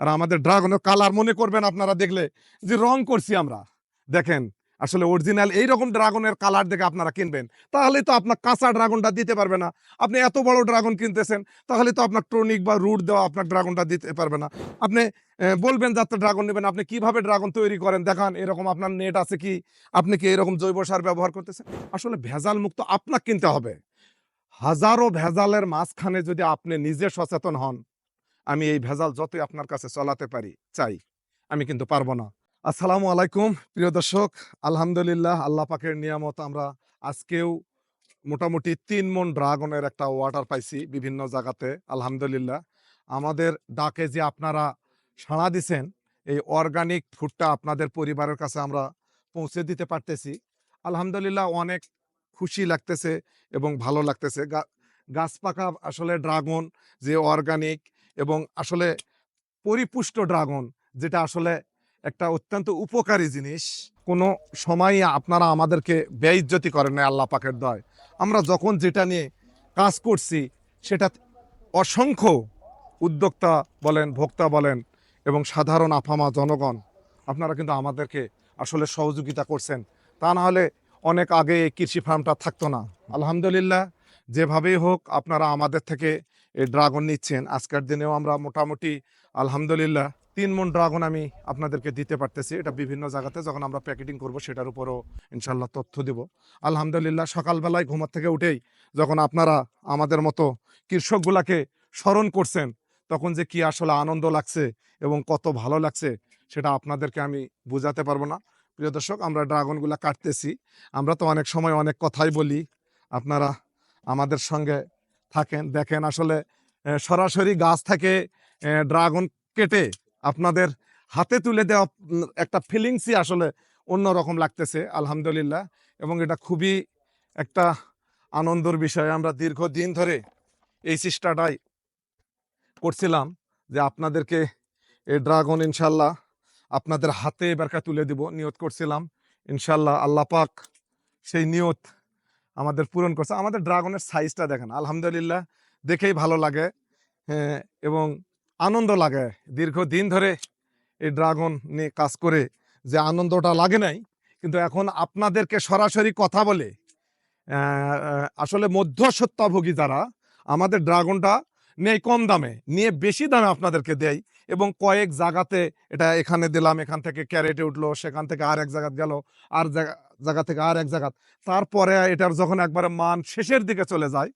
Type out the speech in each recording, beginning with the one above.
আর আমাদের ড্রাগনের কালার মনে করবেন আপনারা দেখলে যে রং করছি আমরা। দেখেন, আসলে অরিজিনাল এইরকম ড্রাগনের কালার দেখে আপনারা কিনবেন। তাহলে তো আপনার কাঁচা ড্রাগনটা দিতে পারবে না। আপনি এত বড় ড্রাগন কিনতেছেন তাহলে তো আপনার টনিক বা রুট দেওয়া আপনার ড্রাগনটা দিতে পারবে না। আপনি বলবেন যাতে ড্রাগন নেবেন। আপনি কীভাবে ড্রাগন তৈরি করেন? দেখান, এরকম আপনার নেট আছে কি? আপনি কি এরকম জৈব সার ব্যবহার করতেছেন? আসলে ভেজাল মুক্ত আপনাকে কিনতে হবে। হাজারো ভেজালের মাঝখানে যদি আপনি নিজে সচেতন হন আমি এই ভেজাল যতই আপনার কাছে চলাতে পারি, চাই, আমি কিন্তু পারব না। আসসালামু আলাইকুম, প্রিয় দর্শক। আলহামদুলিল্লাহ, আল্লাহ পাকের নিয়ামত আমরা আজকেও মোটামুটি তিন মন ড্রাগনের একটা ওয়াটার পাইছি বিভিন্ন জায়গাতে, আলহামদুলিল্লাহ। আমাদের ডাকে যে আপনারা সাড়া দিছেন, এই অর্গানিক ফুডটা আপনাদের পরিবারের কাছে আমরা পৌঁছে দিতে পারতেছি। আলহামদুলিল্লাহ, অনেক খুশি লাগতেছে এবং ভালো লাগতেছে। গাছ পাকা আসলে ড্রাগন যে অর্গানিক এবং আসলে পরিপুষ্ট ড্রাগন, যেটা আসলে একটা অত্যন্ত উপকারী জিনিস। কোনো সময় আপনারা আমাদেরকে বেইজ্জতি করেন না আল্লাহ পাকের দয়। আমরা যখন যেটা নিয়ে কাজ করছি, সেটা অসংখ্য উদ্যোক্তা বলেন, ভোক্তা বলেন এবং সাধারণ আফামা জনগণ, আপনারা কিন্তু আমাদেরকে আসলে সহযোগিতা করছেন। তা না হলে অনেক আগে এই কৃষি ফার্মটা থাকতো না। আলহামদুলিল্লাহ, যেভাবেই হোক আপনারা আমাদের থেকে ড্রাগন নিচ্ছেন। আজকের দিনেও আমরা মোটামুটি, আলহামদুলিল্লাহ, তিন মন ড্রাগন আমি আপনাদেরকে দিতে পারতেছি। এটা বিভিন্ন জায়গাতে যখন আমরা প্যাকেটিং করব, সেটার উপরও ইনশাল্লাহ তথ্য দেব। আলহামদুলিল্লাহ, সকালবেলায় ঘুমার থেকে উঠেই যখন আপনারা আমাদের মতো কৃষকগুলাকে স্মরণ করছেন, তখন যে কি আসলে আনন্দ লাগছে এবং কত ভালো লাগছে, সেটা আপনাদেরকে আমি বোঝাতে পারব না। প্রিয় দর্শক, আমরা ড্রাগনগুলা কাটতেছি। আমরা তো অনেক সময় অনেক কথাই বলি। আপনারা আমাদের সঙ্গে থাকেন। দেখেন আসলে সরাসরি গাছ থেকে ড্রাগন কেটে আপনাদের হাতে তুলে দেওয়া একটা ফিলিংসই আসলে অন্যরকম লাগতেছে, আলহামদুলিল্লাহ। এবং এটা খুবই একটা আনন্দর বিষয়। আমরা দীর্ঘদিন ধরে এই চেষ্টাটাই করছিলাম যে আপনাদেরকে এই ড্রাগন ইনশাল্লাহ আপনাদের হাতে এবারকা তুলে দিব, নিয়ত করছিলাম। ইনশাল্লাহ আল্লাহ পাক সেই নিয়ত আমাদের পূরণ করছে। আমাদের ড্রাগনের সাইজটা দেখেন আলহামদুলিল্লাহ দেখেই ভালো লাগে হ্যাঁ, এবং আনন্দ লাগে। দীর্ঘদিন ধরে এই ড্রাগন নিয়ে কাজ করে যে আনন্দটা লাগে নাই কিন্তু এখন আপনাদেরকে সরাসরি কথা বলে আসলে মধ্যসত্ত্বাভোগী যারা আমাদের ড্রাগনটা নেই কম দামে নিয়ে বেশি দামে আপনাদেরকে দেয় এবং কয়েক জায়গাতে এটা এখানে দিলাম এখান থেকে ক্যারেটে উঠল সেখান থেকে আর এক জায়গা গেল আর জায়গা জায়গা থেকে আর এক জায়গা। তারপরে এটার যখন একবারে মান শেষের দিকে চলে যায়,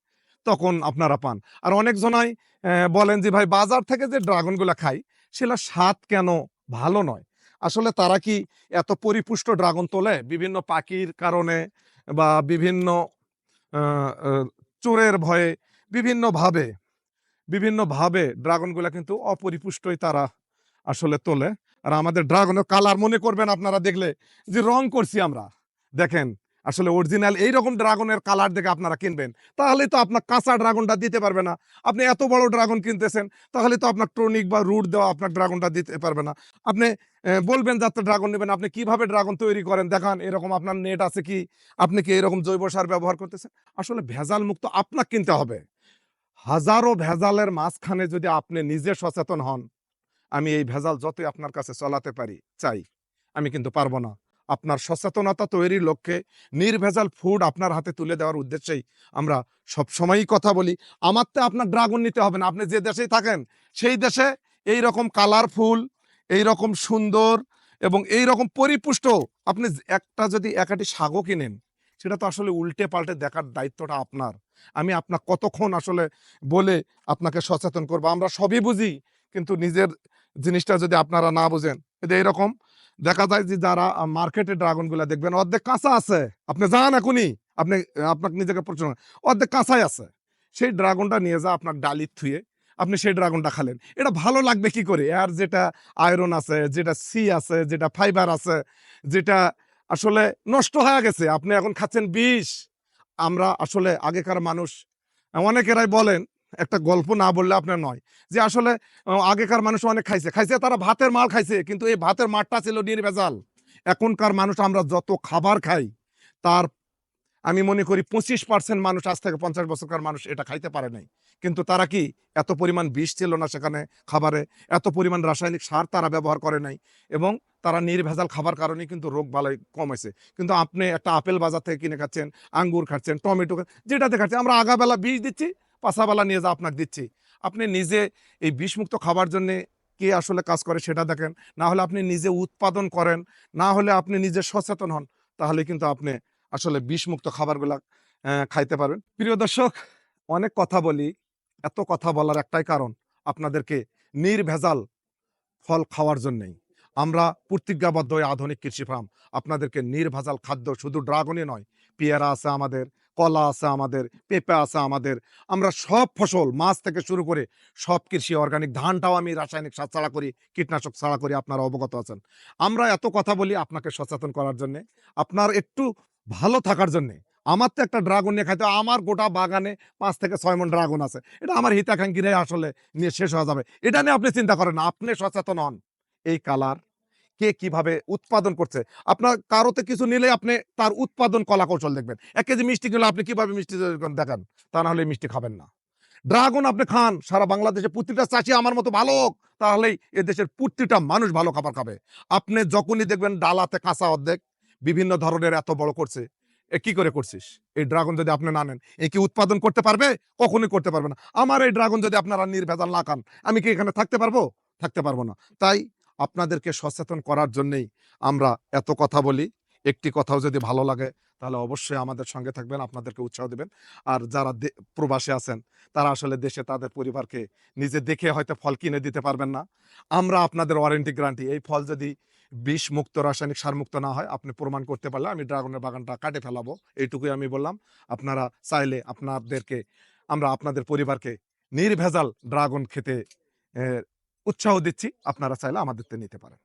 তখন আপনারা পান। আর অনেক জনাই বলেন যে, ভাই, বাজার থেকে যে ড্রাগনগুলো খাই সেটা স্বাদ কেন ভালো নয়? আসলে তারা কি এত পরিপুষ্ট ড্রাগন তোলে? বিভিন্ন পাখির কারণে বা বিভিন্ন চোরের ভয়ে বিভিন্নভাবে বিভিন্নভাবে ড্রাগনগুলো কিন্তু অপরিপুষ্টই তারা আসলে তোলে। আর আমাদের ড্রাগনের কালার মনে করবেন আপনারা দেখলে, যে রং করছি আমরা। দেখেন, আসলে অরিজিনাল এইরকম ড্রাগনের কালার দেখে আপনারা কিনবেন। তাহলে তো আপনার কাঁচা ড্রাগনটা দিতে পারবে না। আপনি এত বড় ড্রাগন কিনতেছেন তাহলে তো আপনার টনিক বা রুট দেওয়া আপনার ড্রাগনটা দিতে পারবে না। আপনি বলবেন যাতে ড্রাগন নেবেন। আপনি কীভাবে ড্রাগন তৈরি করেন? দেখান, এরকম আপনার নেট আছে কি? আপনি কি এরকম জৈব সার ব্যবহার করতেছেন? আসলে ভেজাল মুক্ত আপনাকে কিনতে হবে। হাজারো ভেজালের মাঝখানে যদি আপনি নিজে সচেতন হন, আমি এই ভেজাল যতই আপনার কাছে চলাতে পারি, চাই, আমি কিন্তু পারব না। আপনার সচেতনতা তৈরির লক্ষ্যে নির্ভেজাল ফুড আপনার হাতে তুলে দেওয়ার উদ্দেশ্যেই আমরা সবসময়ই কথা বলি। আমার তো আপনার ড্রাগন নিতে হবে না। আপনি যে দেশেই থাকেন, সেই দেশে এই রকম কালারফুল এই রকম সুন্দর এবং এই রকম পরিপুষ্ট আপনি একটা যদি একাটি শাগও কিনেন, সেটা তো আসলে উল্টে পাল্টে দেখার দায়িত্বটা আপনার। আমি আপনার কতক্ষণ আসলে বলে আপনাকে সচেতন করব? আমরা সবই বুঝি, কিন্তু নিজের জিনিসটা যদি আপনারা না বুঝেন যে এরকম দেখা যায় যে যারা মার্কেটে ড্রাগনগুলা দেখবেন, অর্ধেক কাঁচা আছে। আপনি যান এখনই। আপনি আপনাকে নিজেকে প্রশ্ন অর্ধেক কাঁচাই আছে। সেই ড্রাগনটা নিয়ে যা আপনার ডালির থুয়ে আপনি সেই ড্রাগনটা খালেন। এটা ভালো লাগবে কি করে? আর যেটা আয়রন আছে, যেটা সি আছে, যেটা ফাইবার আছে, যেটা আসলে নষ্ট হয়ে গেছে। আপনি এখন খাচ্ছেন বিষ। আমরা আসলে আগেকার মানুষ, অনেকেরাই বলেন একটা গল্প না বললে আপনার নয়। যে আসলে আগেকার মানুষ অনেক খাইছে। খাইছে তারা ভাতের মাল খাইছে, কিন্তু এই ভাতের মাঠটা ছিল নির্ভেজাল। এখনকার মানুষ আমরা যত খাবার খাই, তার, আমি মনে করি পঁচিশ পার্সেন্ট মানুষ আজ থেকে পঞ্চাশ বছরকার মানুষ এটা খাইতে পারে নাই। কিন্তু তারা কি এত পরিমাণ বিষ ছিল না সেখানে খাবারে? এত পরিমাণ রাসায়নিক সার তারা ব্যবহার করে নাই? এবং তারা নির্ভেজাল খাবার কারণে কিন্তু রোগ বালাই হয়েছে কিন্তু আপনি একটা আপেল বাজার থেকে কিনে খাচ্ছেন, আঙ্গুর খাচ্ছেন, টমেটো যেটাতে খাচ্ছেন, আমরা আগাবেলা বিষ দিচ্ছি পাশাবেলা নিয়ে যা আপনাকে দিচ্ছি। আপনি নিজে এই বিষমুক্ত খাবার জন্য কে আসলে কাজ করে সেটা দেখেন। না হলে আপনি নিজে উৎপাদন করেন, না হলে আপনি নিজে সচেতন হন, তাহলে কিন্তু আপনি আসলে বিষমুক্ত খাবারগুলা খাইতে পারবেন। প্রিয় দর্শক, অনেক কথা বলি, এত কথা বলার একটাই কারণ আপনাদেরকে নির্ভেজাল ফল খাওয়ার জন্যেই। আমরা প্রতিজ্ঞাবদ্ধ আধুনিক কৃষি ফার্ম আপনাদেরকে নির্ভেজাল খাদ্য শুধু ড্রাগনই নয়, পেয়ারা আছে আমাদের কলা আছে আমাদের, পেঁপে আছে আমাদের, আমরা সব ফসল, মাছ থেকে শুরু করে সব কৃষি অর্গানিক ধানটাও আমি রাসায়নিক সার ছাড়া করি, কীটনাশক ছাড়া করি, আপনারা অবগত আছেন। আমরা এত কথা বলি আপনাকে সচেতন করার জন্যে, আপনার একটু ভালো থাকার জন্যে। আমার তো একটা ড্রাগন নিয়ে খাইতে আমার গোটা বাগানে পাঁচ থেকে ছয় মন ড্রাগন আছে। এটা আমার হিতাকাঙ্ক্ষীরা আসলে নিয়ে শেষ হয়ে যাবে। এটা নিয়ে আপনি চিন্তা করেন আপনি সচেতন হন। এই কালার কে কীভাবে উৎপাদন করছে। আপনার কারোতে কিছু নিলে আপনি তার উৎপাদন কলা কৌশল দেখবেন। এক কেজি মিষ্টি কিনলে আপনি কীভাবে মিষ্টি দেখান? তা না হলে মিষ্টি খাবেন না। ড্রাগন আপনি খান, সারা বাংলাদেশে প্রতিটা চাষি আমার মতো ভালো হোক তাহলেই এ দেশের প্রতিটা মানুষ ভালো খাবার খাবে। আপনি যখনই দেখবেন ডালাতে কাঁচা অর্ধেক, বিভিন্ন ধরনের এত বড় করছে, এ কি করে করছিস? এই ড্রাগন যদি আপনি না নেন, এ কি উৎপাদন করতে পারবে? কখনোই করতে পারবে না। আমার এই ড্রাগন যদি আপনারা নির্ভেজাল না খান, আমি কি এখানে থাকতে পারব? থাকতে পারব না। তাই আপনাদেরকে সচেতন করার জন্যেই আমরা এত কথা বলি। একটি কথাও যদি ভালো লাগে, তাহলে অবশ্যই আমাদের সঙ্গে থাকবেন, আপনাদেরকে উৎসাহ দেবেন। আর যারা প্রবাসে আছেন, তারা আসলে দেশে তাদের পরিবারকে নিজে দেখে হয়তো ফল কিনে দিতে পারবেন না। আমরা আপনাদের ওয়ারেন্টি গ্যারান্টি এই ফল যদি বিষ মুক্ত, রাসায়নিক সার মুক্ত না হয়, আপনি প্রমাণ করতে পারলে আমি ড্রাগনের বাগানটা কাটে ফেলাবো। এইটুকুই আমি বললাম। আপনারা চাইলে আপনাদেরকে, আমরা আপনাদের পরিবারকে নির্ভেজাল ড্রাগন খেতে উৎসাহ দিচ্ছি আপনারা চাইলে আমাদের নিতে পারেন।